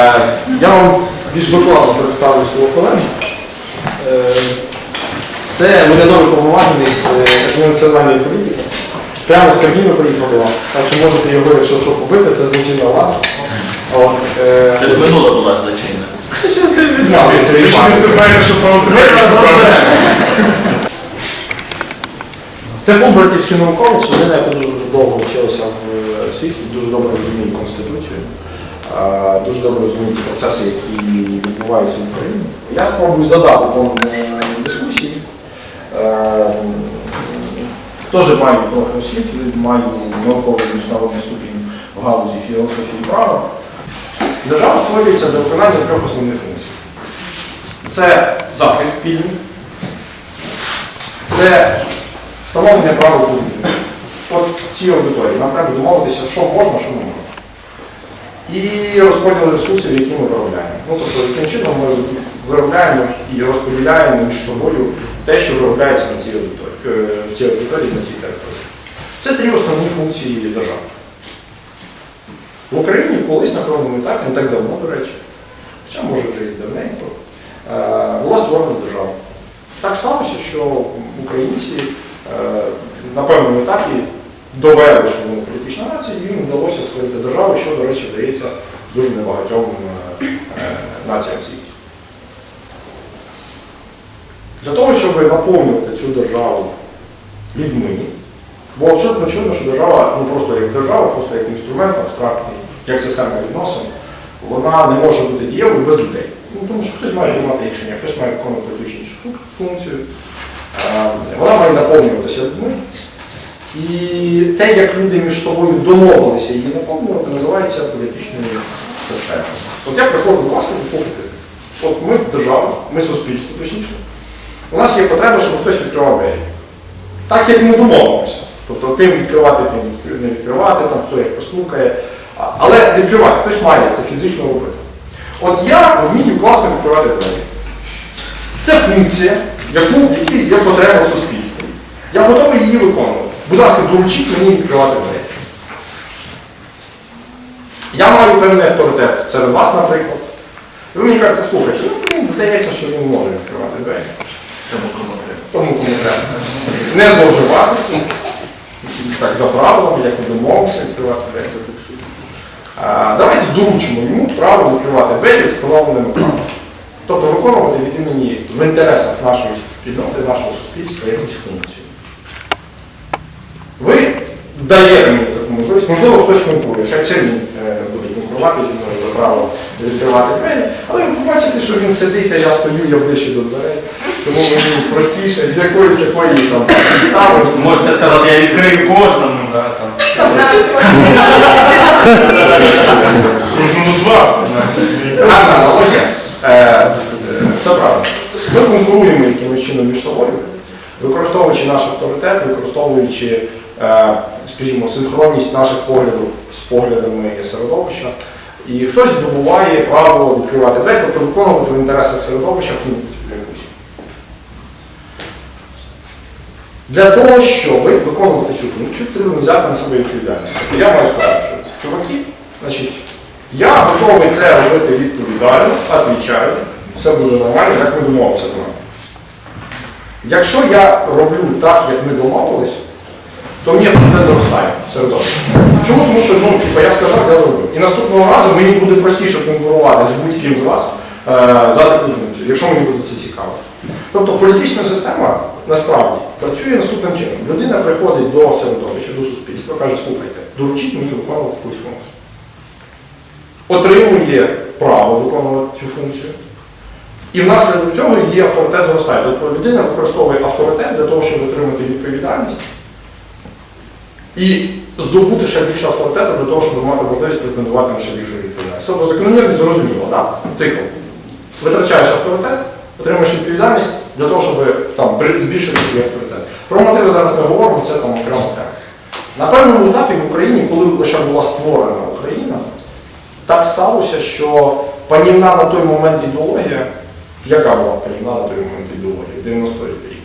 Е, Я вам більш докладно представлю свого колегу. Е, Це урядовий повноважений з е, національної політики. Прямо з Кабміну приїхав до. Так що можете його, якщо що побити, це злочинна влада. Це ж минула була злочинна. Що ти від нас? Все що. Це був братівський науковець, людина, яка дуже довго вчилася в світі, дуже добре розуміє Конституцію, дуже добре розуміє ті процеси, які відбуваються в Україні. Я спробую задати вам дискусії. Е, Теж маю трохи освіти, маю науковий міжнародний ступінь в галузі філософії права. Держава створюється для виконання трьох основних функцій. Це захист спільний, це встановлення правил політики. От цій аудиторії нам треба домовитися, що можна, що не можна. І розподіл ресурсів, які ми виробляємо. Ну, тобто, яким чином ми виробляємо і розподіляємо між собою те, що виробляється на цій аудиторії, е, в цій аудиторії, на цій території. Це три основні функції держави. В Україні колись на певному етапі, не так давно, до речі, хоча може вже і давненько, е, була створена держава. Так сталося, що українці е, на певному етапі довели, що вони політична нація, і їм вдалося створити державу, що, до речі, вдається дуже небагатьом е, націям світі. Для того, щоб наповнювати цю державу людьми, бо абсолютно очевидно, що держава, ну просто як держава, просто як інструмент абстрактний, як система відносин, вона не може бути дієвою без людей. Ну, тому що хтось має приймати рішення, хтось має виконувати ту іншу функцію. Е, Вона має наповнюватися людьми. І те, як люди між собою домовилися її наповнювати, називається політичною системою. От я приходжу до вас кажу, слухайте, от ми держава, ми суспільство точніше. У нас є потреба, щоб хтось відкривав двері. Так як ми домовимося. Тобто тим відкривати, тим не відкривати, там хто як постукає. Але відкривати, хтось має це фізично робити. От я вмію класно відкривати двері. Це функція, яку, є потреба в суспільстві. Я готовий її виконувати. Будь ласка, доручіть мені відкривати двері. Я маю певний авторитет серед вас, наприклад. Ви мені кажете, слухайте, ну, мені здається, що він може відкривати двері. Тому кому треба. Тому кому треба. Не зловживати цим. Так, за правилами, як ми домовимося відкривати двері. А, давайте доручимо йому право відкривати двері встановленими правилами. Тобто виконувати від імені в інтересах нашої спільноти, нашого суспільства якусь функцію. Ви даєте мені таку можливість, можливо, хтось конкурує, ще це він е, буде конкурувати зі мною за право відкривати двері, але ви побачите, що він сидить, а я стою, я ближче до дверей. Тому мені простіше, з якоїсь якої там підстави. Можете сказати, я відкрию кожному, да, там. Кожному з вас. Аналогія. Е, Це правда. Ми конкуруємо якимось чином між собою, використовуючи наш авторитет, використовуючи, скажімо, синхронність наших поглядів з поглядами середовища. І хтось здобуває право відкривати двері, тобто виконувати в інтересах середовища функцію якусь. Для того, щоб виконувати цю функцію, потрібно взяти на себе відповідальність. Тобто я маю сказати, що чуваки, значить, я готовий це робити відповідально, відповідаю, все буде нормально, як ми домовилися з вами. Якщо я роблю так, як ми домовились, то мені авторитет зростає в середовищі. Чому? Тому що ну, типу, я сказав, я зробив. І наступного разу мені буде простіше конкурувати з будь-ким з вас е, за таку функцію, якщо мені буде це цікаво. Тобто політична система насправді працює наступним чином. Людина приходить до середовища, до суспільства, каже, слухайте, доручіть мені виконувати якусь функцію. Отримує право виконувати цю функцію. І внаслідок цього її авторитет зростає. Тобто людина використовує авторитет для того, щоб отримати відповідальність і здобути ще більше авторитету для того, щоб мати можливість претендувати на ще більшу відповідальність. Тобто закономірність зрозуміло, так? Цикл. Витрачаєш авторитет, отримуєш відповідальність для того, щоб там, збільшити свій авторитет. Про мотиви зараз не говоримо, це там окрема тема. На певному етапі в Україні, коли лише була створена Україна, так сталося, що панівна на той момент ідеологія, яка була панівна на той момент ідеологія, 90 рік.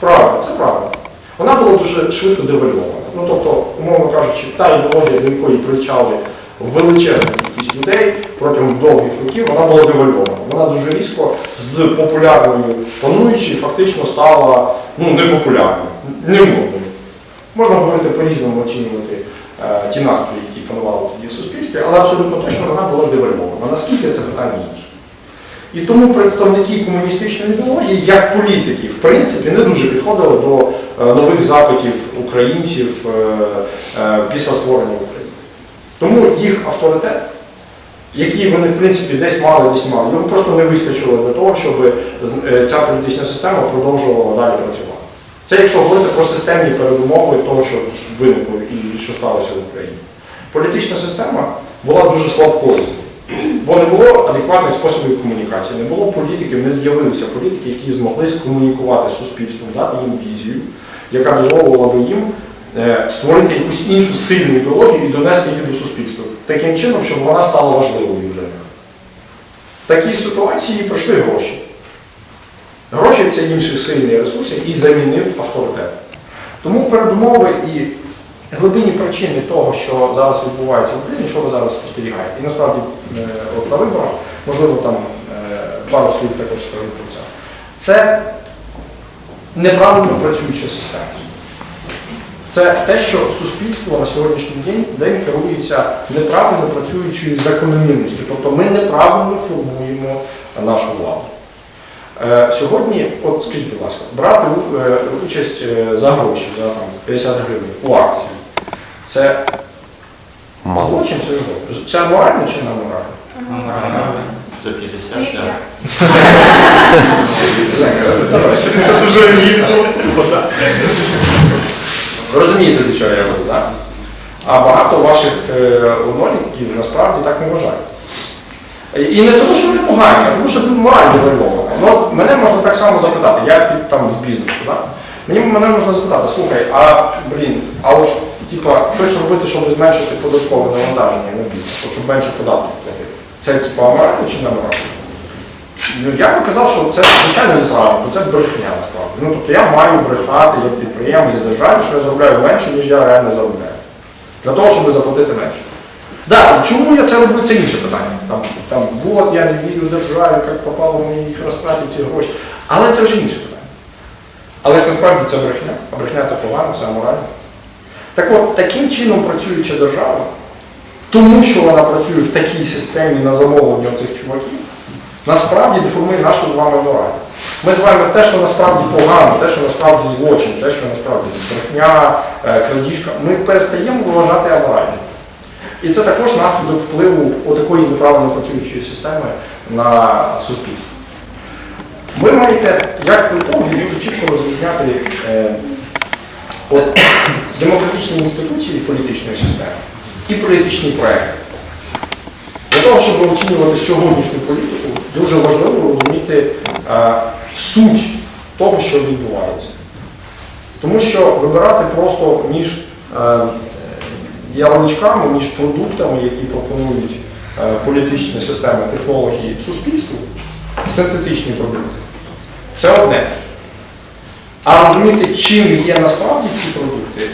Правильно, це правильно. Вона була дуже швидко девальвована. Ну тобто, умовно кажучи, та ідеологія, до якої привчали величезну кількість людей протягом довгих років вона була девальвована. Вона дуже різко з популярною пануючою фактично стала ну, непопулярною, немодною. Можна говорити по-різному оцінювати е, ті настрої, які панували тоді в суспільстві, але абсолютно точно вона була девальвована. Наскільки це питання інше? І тому представники комуністичної ідеології, як політики, в принципі, не дуже підходили до е, нових запитів українців е, е, після створення України. Тому їх авторитет, який вони, в принципі, десь мали, десь мали, його просто не вистачило для того, щоб ця політична система продовжувала далі працювати. Це якщо говорити про системні передумови того, що виникло і що сталося в Україні. Політична система була дуже слабкою. Бо не було адекватних способів комунікації, не було політиків, не з'явилися політики, які змогли скомунікувати з суспільством, дати їм візію, яка дозволила би їм е, створити якусь іншу сильну ідеологію і донести її до суспільства. Таким чином, щоб вона стала важливою для них. В такій ситуації прийшли гроші. Гроші це інший сильний ресурс, який замінив авторитет. Тому передумови і глибинні причини того, що зараз відбувається в Україні, що ви зараз спостерігаєте. І насправді на виборах, можливо, там е, пару слів також скажу про це. Це неправильно працююча система. Це те, що суспільство на сьогоднішній день, день керується неправильно працюючою закономірністю. Тобто ми неправильно формуємо нашу владу. Е, Сьогодні, от скажіть, будь ласка, брати е, участь е, за гроші, за там, 50 гривень у акції, це злочин чи не злочин? Це морально чи не морально? За 50, Які так. акції? Це дуже різко. Розумієте, до чого я веду, так? А багато ваших е, однолітків насправді так не вважають. І не тому, що вони погані, а тому, що морально девальвована. Ну, мене можна так само запитати, я там з бізнесу, так? Мені мене можна запитати, слухай, а блін, а от типа щось робити, щоб зменшити податкове навантаження на бізнес, щоб менше податків платити. Це типа аморально чи не аморально? Ну, я би казав, що це звичайно неправильно, бо це брехня насправді. Ну, тобто я маю брехати як підприємець державі, що я заробляю менше, ніж я реально заробляю. Для того, щоб заплатити менше. Да, чому я це роблю, це інше питання. Там, там от я не вірю державі, як попало мені їх розтрати ці гроші. Але це вже інше питання. Але ж насправді це брехня, а брехня це погано, це аморально. Так от, таким чином працююча держава, тому що вона працює в такій системі на замовлення цих чуваків, насправді деформує нашу з вами мораль. Ми з вами те, що насправді погано, те, що насправді злочин, те, що насправді брехня, е, крадіжка, ми перестаємо вважати аморальним. І це також наслідок впливу отакої неправильно працюючої системи на суспільство. Ви маєте, як політологи, дуже чітко розрізняти е, демократичні інституції політичної системи і політичні проекти. Для того, щоб оцінювати сьогоднішню політику, дуже важливо розуміти е, суть того, що відбувається. Тому що вибирати просто між е, ярличками, між продуктами, які пропонують е, політичні системи, технології суспільству, синтетичні продукти, це одне. А розуміти, чим є насправді ці продукти,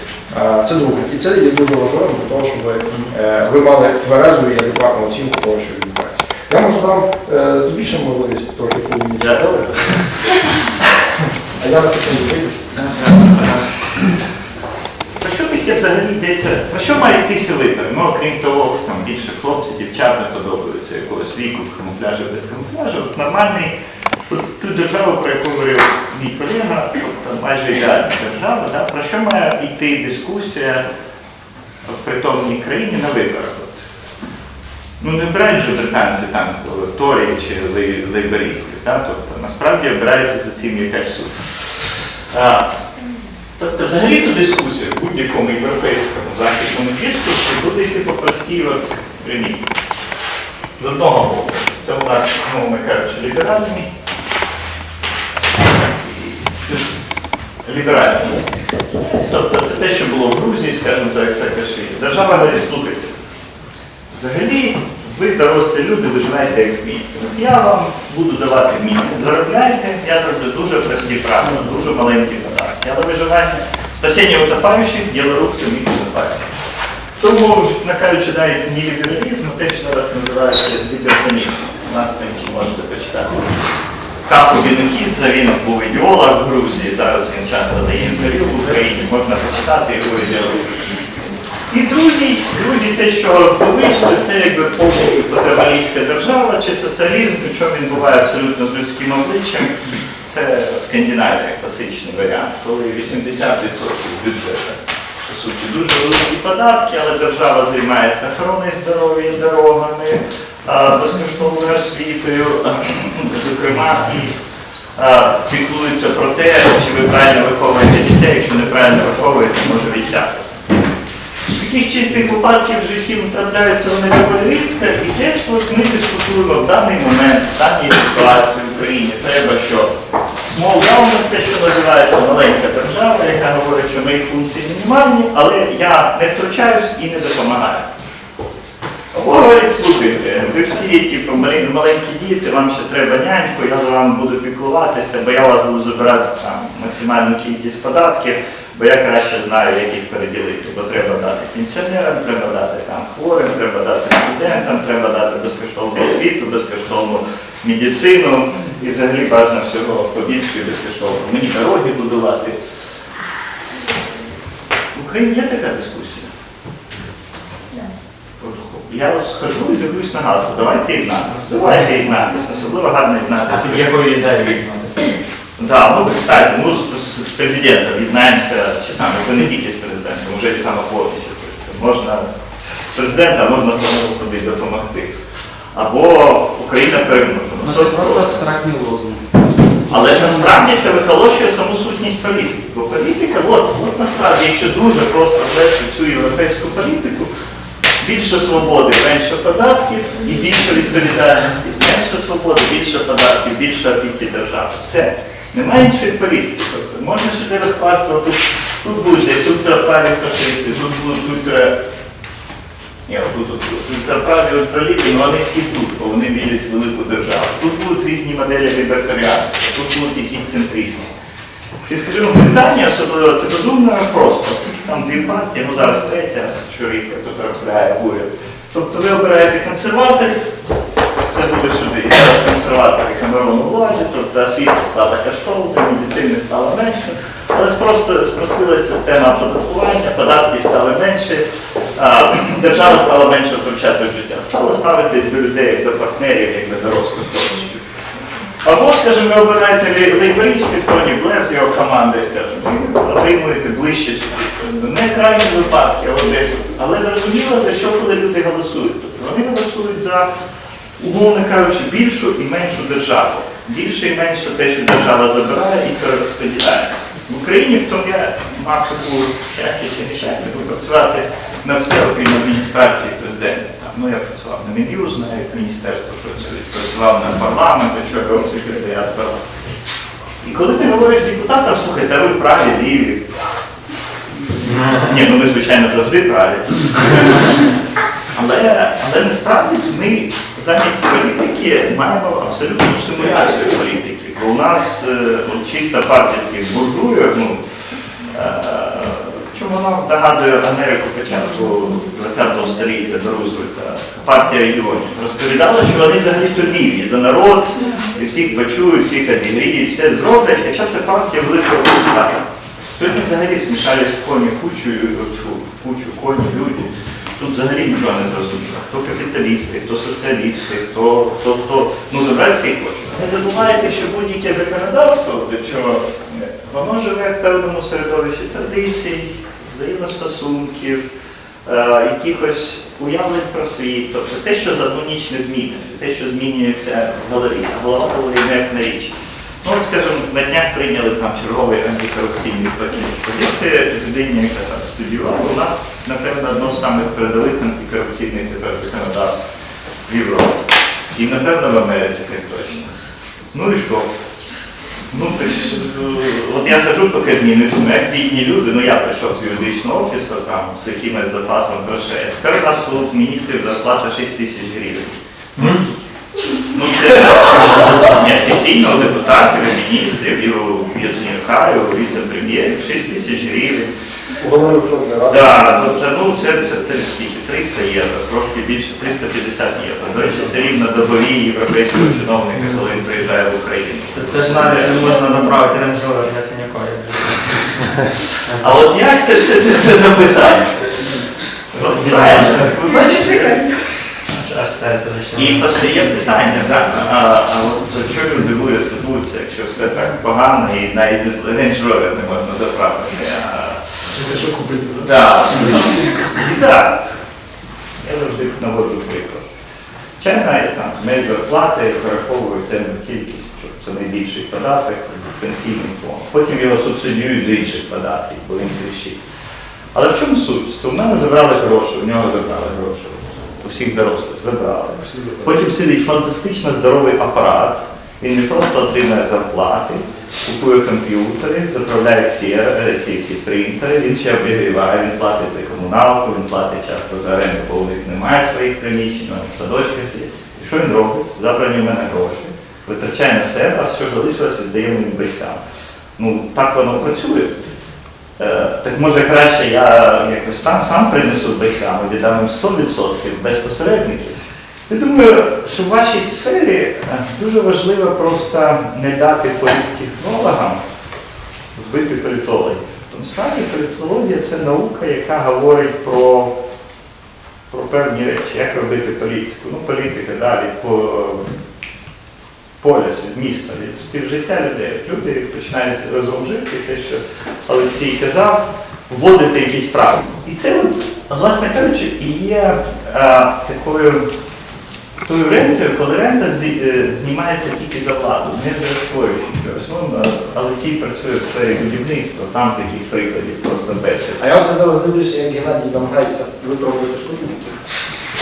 це друге. І це є дуже важливо для того, щоб е, ви мали тверезу і адекватну оцінку того, що відбувається. Я можу дам е, ще можливість трохи повніше. А я на секунду вийду. Про що таке взагалі йдеться? Про що мають йтися вибори? Ну, окрім того, там більше хлопців, дівчат не подобаються якогось віку, в камуфляжі, без камуфляжу. Нормальний, ту державу, про яку говорив мій колега, тобто майже ідеальна держава, да? про що має йти дискусія в притомній країні на виборах? Ну не обирають же британці там Торі чи лей- лейбористи, да? тобто насправді обирається за цим якась суть. Тобто взагалі цю дискусію в будь-якому європейському західному дискурсі буде йти по простій от лінії. З одного боку, це у нас, мовно кажучи, ліберальний. Ліберальний. Тобто це те, що було в Грузії, скажімо, за Саакашвілі. Держава говорить, слухайте, взагалі ви дорослі люди, ви живете як вмієте. Я вам буду давати вміння. Заробляйте, я зроблю дуже прості правила, дуже маленькі податки. Але ви живете спасіння утопаючих, діло рук самих утопаючих. Тому, накажучи навіть не лібералізм, те, що зараз називається лібертанізм. У нас там можете почитати. Капу Бінукідзе, він був ідеолог в Грузії, зараз він часто дає інтерв'ю в Україні, можна почитати його ідеологію. І другий, другий те, що вийшли, це якби повністю патерналістська держава чи соціалізм, причому він буває абсолютно з людським обличчям. Це Скандинавія, класичний варіант, коли 80% бюджету. По суті, дуже великі податки, але держава займається охороною здоров'я, дорогами, безкоштовною освітою, зокрема, і а, піклується про те, чи ви правильно виховуєте дітей, якщо неправильно виховуєте, може відтягти. Таких чистих випадків в житті трапляються вони доволі рідко, і теж ми дискутуємо в даний момент, в даній ситуації в Україні. Треба, що small government, те, що називається маленька держава, яка говорить, що мої функції мінімальні, але я не втручаюсь і не допомагаю. Говорить, слухайте, ви всі типу, малі- маленькі діти, вам ще треба няньку, я за вами буду піклуватися, бо я вас буду забирати там, максимальну кількість податків, бо я краще знаю, як їх переділити. Бо треба дати пенсіонерам, треба дати там, хворим, треба дати студентам, треба дати безкоштовну освіту, безкоштовну медицину і взагалі бажано всього побільше безкоштовно. Мені дороги будувати. В Україні є така дискусія. Я от схожу і дивлюсь на гасло. Давайте єднатися. Давайте єднатися. Особливо гарно А єднатися. під якою ідеєю відмовитися? Да, ну кстати, ну з, президентом єднаємося, чи там, ви не тільки з президентом, вже і самопоміч. Можна президента можна самому собі допомогти. Або Україна переможе. Ну, Ну, це просто абстрактний лозунг. але ж насправді це вихолощує саму сутність політики. Бо політика, от, от насправді, якщо дуже просто ввести всю європейську політику, більше свободи, менше податків і більше відповідальності. Менше свободи, більше податків, більше опіки держави. Все. Немає іншої політики. Тобто можна сюди розкласти, тут, тут будуть ультраправі фашисти, тут будуть ультра. Ні, отут, тут, тут ультраліві, але вони всі тут, бо вони вірять в велику державу. Тут будуть різні моделі лібертаріанства, тут будуть якісь центристи. І скажімо, Британія особливо це безумно просто, там дві партії, ну зараз третя, рідко потрапляє в уряд. Тобто ви обираєте консерваторів, це буде сюди. І зараз консерватори Камерон у владі, тобто освіта стала каштовна, медицини стало менше. Але просто спростилася система оподаткування, податки стали менше, держава стала менше втручати в життя. Стала ставитись до людей, до партнерів, як до дорослих. Або, скажімо, ви обираєте лей- лейбористів, Тоні Блер з його командою, скажімо, і отримуєте ближче. Не крайні випадки, але десь. Але зрозуміло, за що коли люди голосують. Тобто вони голосують за, умовно кажучи, більшу і меншу державу. Більше і менше те, що держава забирає і перерозподіляє. В Україні, в тому я мав таку щастя чи нещастя працювати на все, окрім адміністрації президента. Ну, я працював на Мін'юз, знаю, як міністерство працює, працював на парламент, очолював секретаріат парламенту. І коли ти говориш депутатам, слухайте, а ви праві, ліві. Ні, ну ми, звичайно, завжди праві. Але, але насправді ми замість політики маємо абсолютну симуляцію політики. Бо у нас е, чиста партія буржуїв, ну, е, чому вона нагадує Америку початку ХХ століття до Рузвельта, партія регіонів, розповідала, що вони взагалі то за народ, і всіх бачують, всіх обігріють, все зроблять, хоча це партія великого результату. Сьогодні взагалі смішались коні кучу, кучу коні, люди. Тут взагалі нічого не зрозуміло. Хто капіталісти, хто соціалісти, хто, хто, хто. Ну, забрати всіх хоче. Не забувайте, що будь-яке законодавство, до чого е, воно живе в певному середовищі традицій, взаємостосунків, е, якихось уявлень про світ. Тобто те, що за одну ніч не змінюється, те, що змінюється в голові, а голова говорить не як на річ. Ну, от, скажімо, на днях прийняли там черговий антикорупційний пакет. Повірте людині, яка там студіювала, у нас, напевно, одно з самих передових антикорупційних законодавств в Європі. І, напевно, в Америці так точно. Ну і що? Ну, ти ж, е, от я кажу по Кабміну, ну, як бідні люди, ну я прийшов з юридичного офісу там, з якимось запасом грошей. Тепер у нас тут міністрів зарплата 6 тисяч гривень. Ну, це ні, офіційно депутатів, міністрів, і у віце-прем'єрів 6 тисяч гривень. Голови Верховної Ради. Так, тобто, ну це, це, це скільки? 300 євро, трошки більше, 350 євро. До речі, це рівно добові європейського чиновника, коли він приїжджає в Україну. Це, це ж навіть не можна заправити Rover для Синякова. А от як це, це, це, це запитання? От правильно. Ви бачите? І зачало. постає питання, так, а, а от що люди дивуються, якщо все так погано і навіть Range Rover не можна заправити. Це що купити? Да, і так. Я завжди наводжу приклад. Чайна там не зарплати враховують певну кількість, щоб це найбільший податок, пенсійний фонд. Потім його субсидіюють з інших податків, бо він кричить. Але в чому суть? Це в мене забрали гроші, у нього забрали гроші. У всіх дорослих забрали. Потім сидить фантастично здоровий апарат. Він не просто отримує зарплати, купує комп'ютери, заправляє всі, е, ці всі принтери, він ще обігріває, він платить за комуналку, він платить часто за оренду, бо у них немає своїх приміщень, в садочках сидять. І що він робить? Забрані в мене гроші, витрачає на себе, а що залишилось, віддає моїм батькам. Ну, так воно працює. Е, Так може краще я якось там сам принесу батькам і віддам їм 100% без посередників. Я думаю, що в вашій сфері е, дуже важливо просто не дати політтехнологам вбити політологів. Насправді політологія це наука, яка говорить про, про певні речі, як робити політику. Ну, політика да, від по, поліс, від міста, від співжиття людей. Люди починають разом жити, те, що Олексій казав, вводити якісь правила. І це, от, власне кажучи, і є е, такою тою рентою, коли рента е, знімається тільки за владу, не за. Ну, е, Олексій працює в сфері будівництва, там таких прикладів просто безліч. А я оце зараз дивлюся, як Геннадій намагається виправити політики.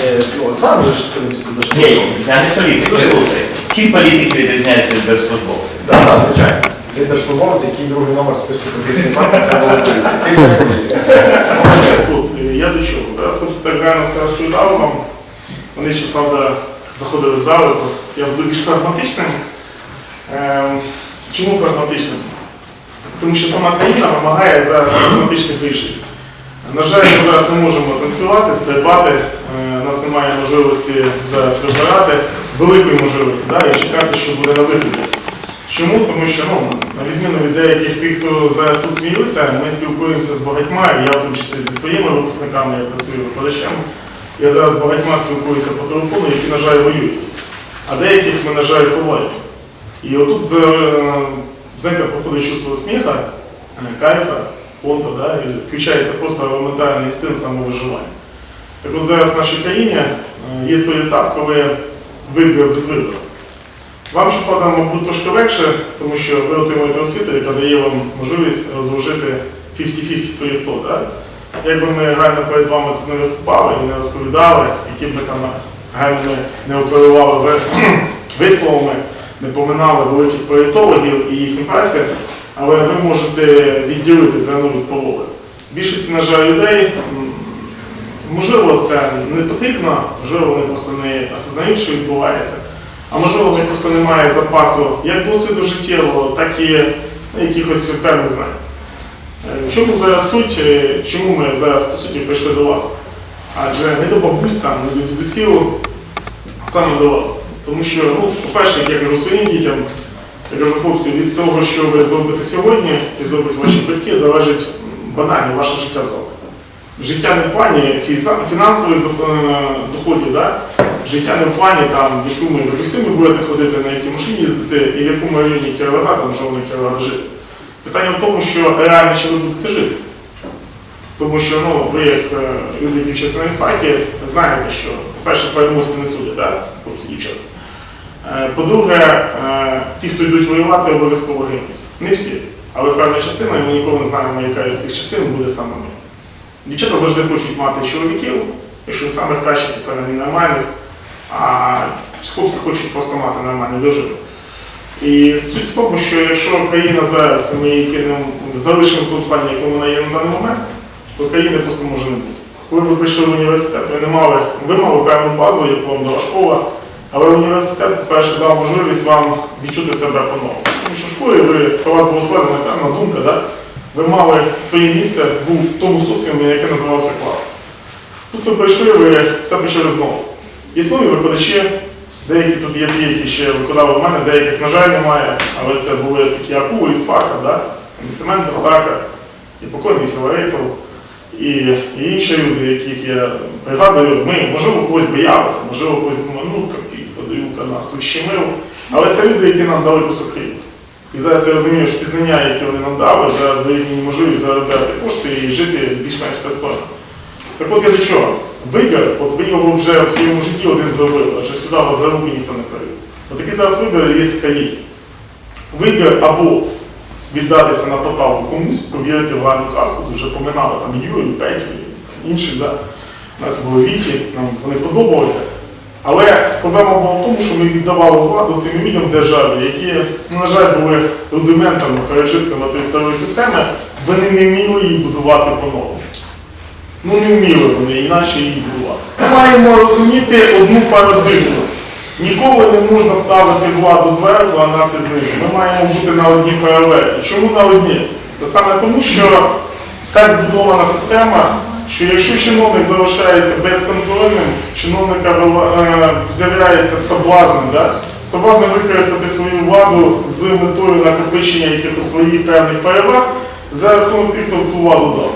Е, ну, Сам же ж, в принципі, до Ні, я не політик, ви слухайте. Чим політики відрізняються від держслужбовців? Так, звичайно. Ти держслужбовець, який другий номер списку політичних партій я до чого? Зараз реально все розповідали вам. Вони ще, правда, заходили здалеку. Я буду більш прагматичним. Ем, чому прагматичним? Тому що сама країна вимагає зараз прагматичних рішень. На жаль, ми зараз не можемо танцювати, стрибати, е, у нас немає можливості зараз вибирати, великої можливості, да, і чекати, що буде на виході. Чому? Тому що ну, на відміну від деяких тих, хто зараз тут сміються, ми спілкуємося з багатьма, і я в тому числі зі своїми випускниками, я працюю викладачем. Я зараз багатьма спілкуюся по телефону, які, на жаль, воюють. А деяких ми, на жаль, ховаємо. І отут за- знаєте, проходить чувство сміха, е, кайфа, понта, да, і включається просто елементарний інстинкт самовиживання. Так от зараз в нашій країні е, є той етап, коли вибір без вибору. Вам щоправда, мабуть, трошки легше, тому що ви отримуєте освіту, яка дає вам можливість розложити 50-50, хто є хто. Да? Якби ми гарно перед вами тут не виступали і не розповідали, які б ми там гарно не оперували ви- висловами, не поминали великих політологів і їхні праці, але ви можете відділити зерно від полови. Більшості, на жаль, людей, можливо, це не потрібно, можливо, вони просто не осознають, що відбувається. А можливо, в них просто немає запасу як досвіду життєвого, так і ну, якихось певних знань. В чому зараз суть, е, чому ми зараз по суті прийшли до вас? Адже не до бабусь там, не до дідусів, саме до вас. Тому що, ну, по-перше, як я кажу своїм дітям, я кажу, хлопці, від того, що ви зробите сьогодні і зроблять ваші батьки, залежить банально ваше життя завтра. Життя не в плані дох- е, доходів, да? життя не в плані, там, в якому костюмі будете ходити, на якій машині їздити і в якому районі Кіровограда, там жовний Кіровоград жити. Питання в тому, що реально ще ви будете жити. Тому що ну, ви, як е, люди, які вчаться на істаті, знаєте, що, по-перше, переможці не судять, да? хлопці дівчата. Е, По-друге, е, ті, хто йдуть воювати, обов'язково гинуть. Не всі, але певна частина, і ми ніколи не знаємо, яка із тих частин буде саме ми. Дівчата завжди хочуть мати чоловіків, якщо не самих кращих, то певно, нормальних, а хлопці хочуть просто мати нормальний дожиток. І суть в тому, що якщо країна зараз ми її залишимо в тому стані, якому вона є на даний момент, то країни просто може не бути. Коли ви прийшли в університет, ви не мали, ви мали певну базу, яку вам дала школа, але університет, по-перше, дав можливість вам відчути себе по-новому. Тому що в школі ви, про вас була складена певна думка, да? ви мали своє місце в тому соціумі, яке називався клас. Тут ви прийшли, ви все почали знову. Є викладачі, деякі тут є ті, які ще викладали в мене, деяких, на жаль, немає, але це були такі акули із Спака, да? і Семен Безпака, і покойний Філарейтов, і, і інші люди, яких я пригадую, ми, можливо, когось боялися, можливо, когось думали, ну такий подаюка нас тут щемив. Але це люди, які нам дали кусок хліба. І зараз я розумію, що пізнання, які вони нам дали, зараз дають мені можливість заробляти кошти і жити більш-менш пристойно. Так от я до чого? Вибір, от ви його вже в своєму житті один зробили, адже сюди вас за руки ніхто не привів. Отакий зараз вибір є в. Вибір або віддатися на тоталку комусь, повірити в гарну казку, тут вже поминали там Юрію, Петю, і інших, да? у нас були віті, нам вони подобалися. Але проблема була в тому, що ми віддавали владу тим людям державі, які, ну, на жаль, були рудиментами, пережитками тої старої системи, вони не вміли її будувати по-новому. Ну не вміли вони інакше її будувати. Ми маємо розуміти одну парадигму. Ніколи не можна ставити владу зверху, а нас знизу. Ми маємо бути на одній паралелі. Чому на одній? Та саме тому, що така збудована система, що якщо чиновник залишається безконтрольним, чиновника е, з'являється соблазнем, да? соблазнем використати свою владу з метою накопичення якихось своїх певних переваг за рахунок тих, хто владу дав.